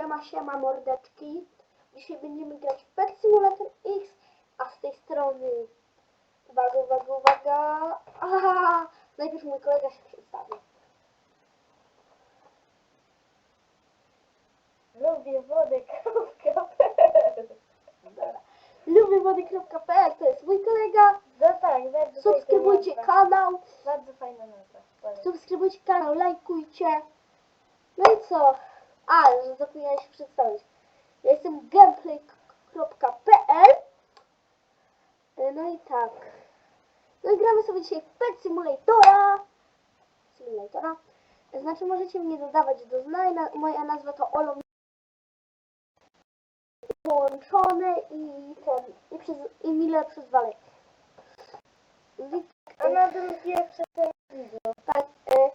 Siema, siema mordeczki. Dzisiaj będziemy grać w Pet Simulator X, a z tej strony... Uwaga, uwaga, uwaga. Aha! Najpierw mój kolega się przedstawi. Lubię wodę. Dobra. Lubywody.pl to jest mój kolega. No tak, bardzo Subskrybujcie fajna nazwa. kanał. Bardzo fajna nazwa. Polecam. Subskrybujcie kanał, lajkujcie. No i co? A, że zapomniałem się przedstawić. Ja jestem gameplay.pl No i tak. No i gramy sobie dzisiaj w Pet Simulatora. Simulatora. Znaczy możecie mnie dodawać do znań. Na- Moja nazwa to Olo połączone i ten i, przez, i Miller przez Walek. A na drugie przez ten. Tak, e,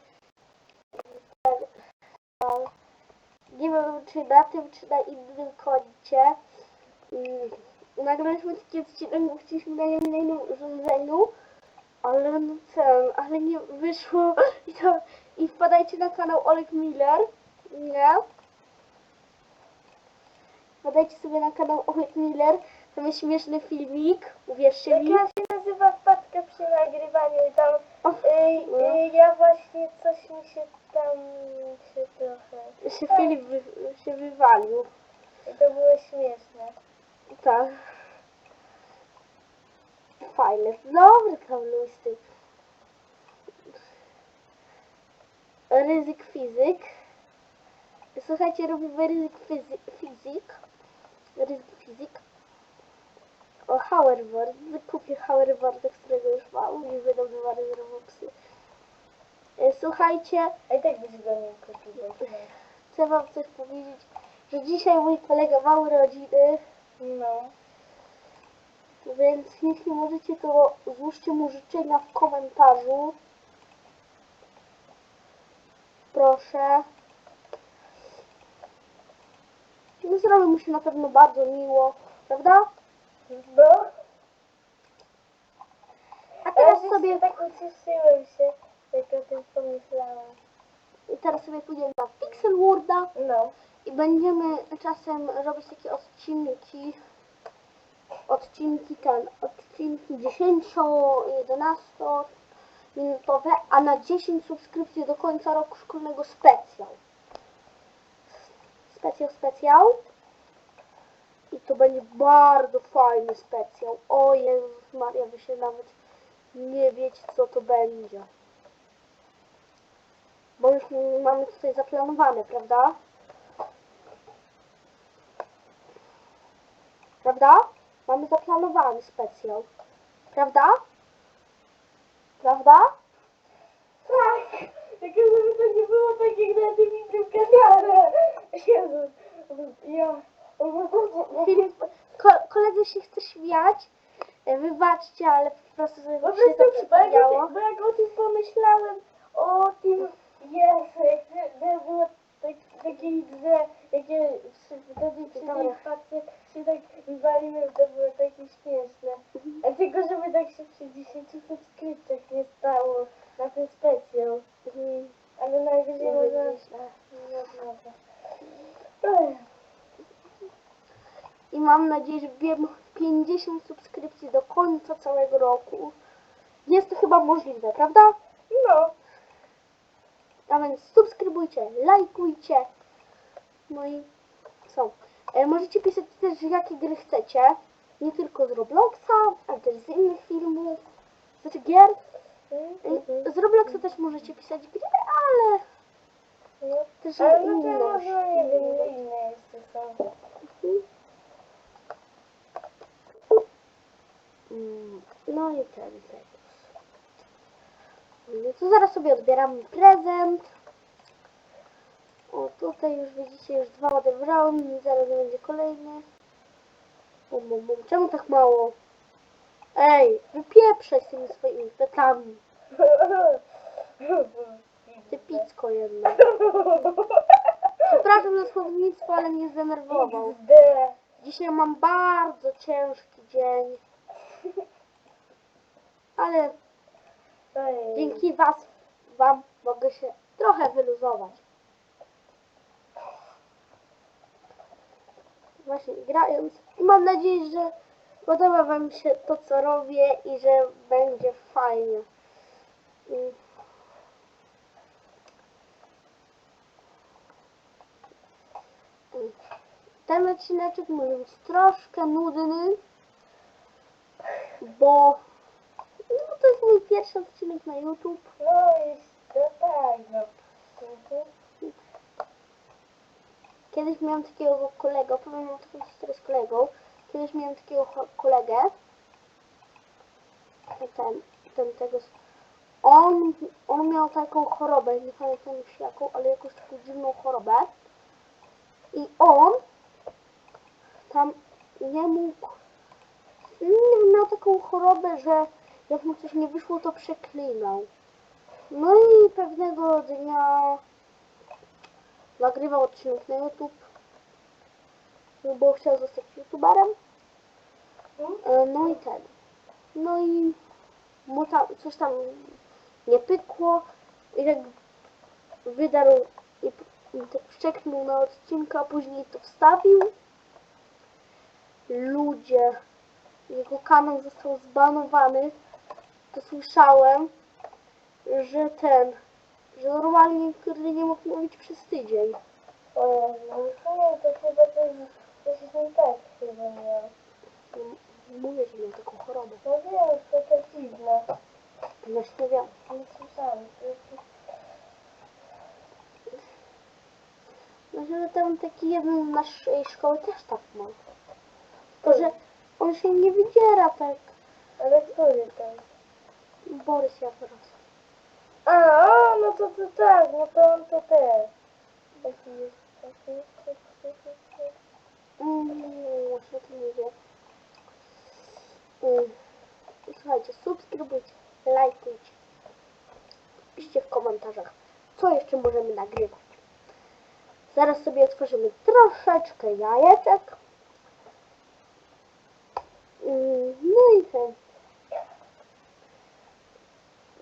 tak, e, nie wiem czy na tym, czy na innym koncie. Nagraliśmy taki odcinek, bo chcieliśmy na innym urządzeniu, ale no ten, ale nie wyszło i to, i wpadajcie na kanał Oleg Miller, nie? Wpadajcie sobie na kanał Oleg Miller, tam jest śmieszny filmik, uwierzcie Jak mi. ja się nazywa wpadka przy nagrywaniu i tam No. y, ja właśnie coś mi się tam się trochę się Filip wy, się wywalił. i to było śmieszne. Tak. Fajne. Dobry kablusty. Ryzyk fizyk. Słuchajcie, robimy ryzyk fizy fizyk. Ryzyk fizyk. O, hoverboard. Kupię hoverboarda, którego już mam. Nie wywary z Robuxy. E, Słuchajcie, A i tak byś go nie kupił. chcę wam coś powiedzieć, że dzisiaj mój kolega ma urodziny. No. Więc jeśli możecie, to złóżcie mu życzenia w komentarzu. Proszę. No zrobi mu się na pewno bardzo miło, prawda? No. A teraz sobie, tak ucieszyłem się, tym pomyślałam. teraz sobie pójdziemy na Pixel Worda No. i będziemy czasem robić takie odcinki. Odcinki ten, odcinki 10, 11 minutowe, a na 10 subskrypcji do końca roku szkolnego specjal. Specjal, specjal. I to będzie bardzo fajny specjal. O Jezus Maria, wy się nawet nie wiecie co to będzie. Bo już mamy tutaj zaplanowane, prawda? Prawda? Mamy zaplanowany specjal. Prawda? Prawda? Tak! Tylko żeby to nie było tak jak na tym innym kanale. Jezu. Ja... Filip, ko koledzy się chce śmiać. Wybaczcie, ale po prostu sobie się to prostu, bo jak, o przypomniało. bo jak o tym pomyślałem, o tym, Jezu, jak to- to było tak, takie idee, jakie przy- wtedy przy tej Dobra. wpadce się tak wywaliłem, to było takie śmieszne. A tylko, żeby tak się przy 10 subskrypcjach nie stało na ten specjal. Mhm. Ale najwyżej Mówię można... nieźle. No, dobra. Ech. I mam nadzieję, że wbijemy 50 subskrypcji do końca całego roku. Jest to chyba możliwe, prawda? No, A więc subskrybujcie, lajkujcie. No i co? E, możecie pisać też, jakie gry chcecie. Nie tylko z Robloxa, ale też z innych filmów. Znaczy gier. E, Z Robloxa też możecie pisać gry, ale no. też Ale no inne. to może, inne jeszcze są. Mhm. No i ten teraz. No to zaraz sobie odbieramy prezent. O, tutaj już widzicie, już dwa odebrałem, zaraz będzie kolejny. Bum, bum, bum. Czemu tak mało? Ej, wypieprzaj z tymi swoimi petami. Ty picko jedno. Przepraszam za słownictwo, ale mnie zdenerwował. Dzisiaj mam bardzo ciężki dzień, ale dzięki was, wam mogę się trochę wyluzować. właśnie grając. I mam nadzieję, że podoba Wam się to, co robię i że będzie fajnie. Ten odcineczek może być troszkę nudny, bo no, to jest mój pierwszy odcinek na YouTube. No i no tak, no. Kiedyś miałam takiego kolegę, powiem wam taką historię z kolegą. Kiedyś miałam takiego kolegę, ten, ten tego, on, on miał taką chorobę, nie pamiętam już jaką, ale jakąś taką dziwną chorobę. I on tam nie mógł, miał taką chorobę, że jak mu coś nie wyszło, to przeklinał. No i pewnego dnia nagrywał odcinek na YouTube, bo chciał zostać youtuberem. E, No i ten. No i mu tam coś tam nie pykło i tak wydarł i, tak na odcinka, a później to wstawił. Ludzie, jego kanał został zbanowany. To słyszałem, że ten, że normalnie kurde nie mógł mówić przez tydzień. O no to chyba coś, coś nie tak chyba miał. Mówię, że miał taką chorobę. No wiem, to tak dziwne. Właśnie wiem. Nie słyszałam. No, że tam taki jeden z naszej szkoły też tak ma. To, się nie wydziera tak. Ale który to jest? Borys Jaworowski. A, o, no to, to tak, no to on to też. Taki jest, taki jest. Mm, właśnie o tym mówię. Mm. Słuchajcie, subskrybujcie, lajkujcie. Piszcie w komentarzach, co jeszcze możemy nagrywać. Zaraz sobie otworzymy troszeczkę jajeczek. Mm, No i ten.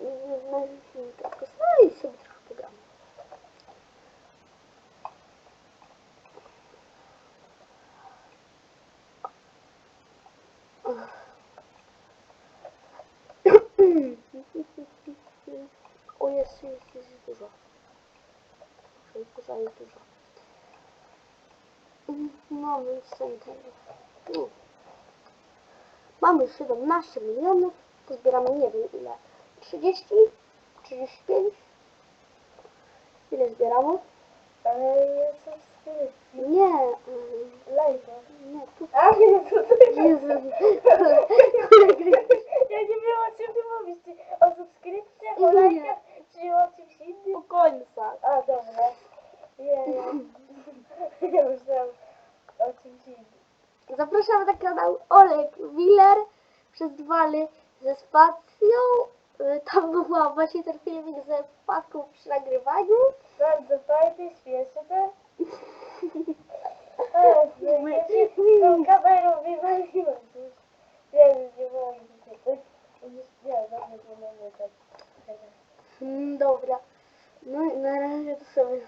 Mm, No i trochę no i sobie trochę pogramy. O jest, jest, jest dużo. Dużo, jest dużo. No więc ten, ten. No. Mamy 17 milionów. Pozbieramy nie wiem ile. 30? 35? Ile zbieramy? Ale jest subskrypcji. Nie. mm, Lajka. Nie, tu. A, nie, to ty. Jezu. Ja nie wiem o czym ty mówisz. Czy o subskrypcjach, o Nie. lajkach, czy o czymś innym? Po końca. A, dobra. Nie, nie. Ja myślałam o czymś innym. Zapraszamy na kanał Olek Willer przez dwa ly ze spacją. Y, Tam była właśnie ten filmik ze wpadką przy nagrywaniu. Bardzo fajny, śmieszny. Się z tą kamerą wywaliłam. Nie wiem, nie mogę. Nie, dobra, nie mogę tak. Mm, Dobra. No i na razie to sobie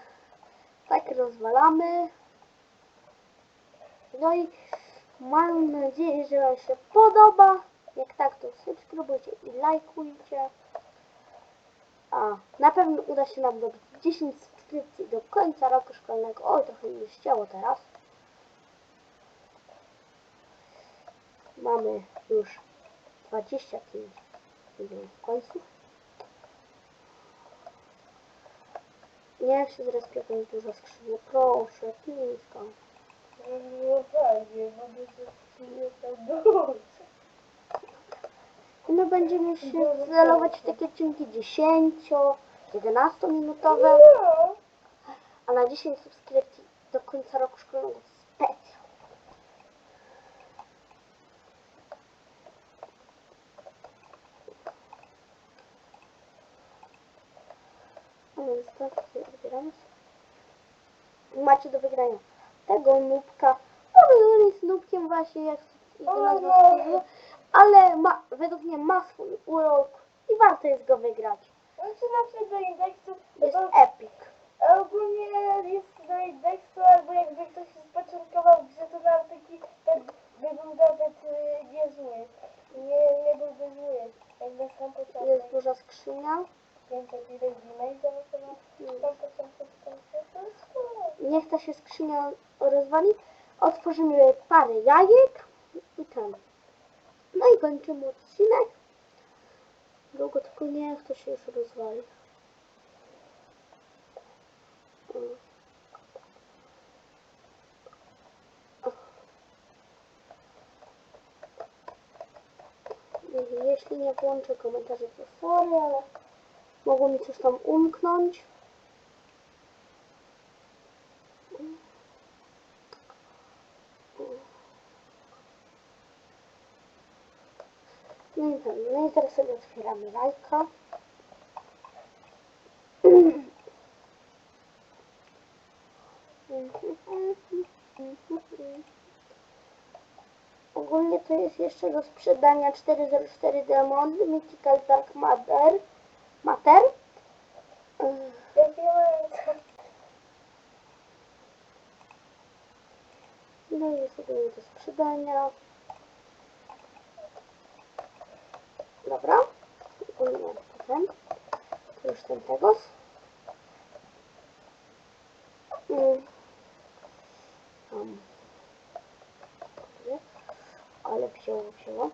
tak rozwalamy. No i mam nadzieję, że Wam się podoba. Jak tak, to subskrybujcie i lajkujcie. A na pewno uda się nam dobić 10 subskrypcji do końca roku szkolnego. Oj, trochę mi ścięło teraz. Mamy już 25 milionów w końcu. Nie się zrespię jakąś dużo. Proszę, nisko. No fajnie, bo by się nie tak dużo. I my będziemy się celować w takie odcinki 10, 11 minutowe, No. a na 10 subskrypcji do końca roku szkolnego specjal. Macie do wygrania tego nubka. Może on jest nubkiem właśnie jak i do nas ale ma, według mnie ma swój urok i warto jest go wygrać. On się na przykład do indeksu... Jest epic. Ogólnie jest do indeksu, albo jakby ktoś spoczątkował grze, to nawet taki tak by był nawet niezły. Nie, nie byłby zły, jakby sam początek. Jest duża skrzynia. Więc jak widać to hmm. Nie chce się skrzynia rozwalić. Otworzymy parę jajek. No i kończymy odcinek. Długo tylko niech to się już rozwali. Jeśli nie włączę komentarzy, to sorry, ale mogło mi coś tam umknąć. No i tam, no i teraz sobie otwieramy jajka. Ogólnie to jest jeszcze do sprzedania 404 Diamond Mythical Dark Matter. Matter. No i jest ogólnie do sprzedania. Dobra. To już ten tegos. Mm. Tam. Ale wzięło, wzięło.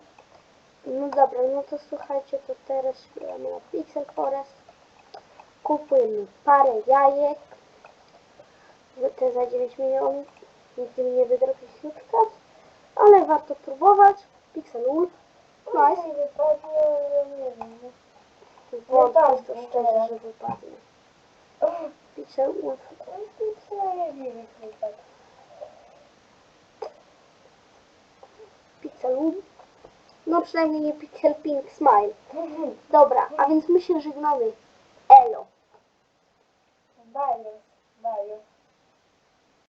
No dobra, no to słuchajcie, to teraz śpiewamy na Pixel Forest. Kupujemy parę jajek. Te za 9 milionów. Nigdy mi nie wydrobi śliczka. Ale warto próbować. Pixel Wolf. Nice. Jeśli wypadnie, no nie wiem. Bo tak, to szczerze, że wypadnie. Piszę łódź. Przynajmniej wypadł. Pixel No przynajmniej nie Pixel Pink Smile. Dobra, a więc my się żegnamy. Elo. Bye, bye.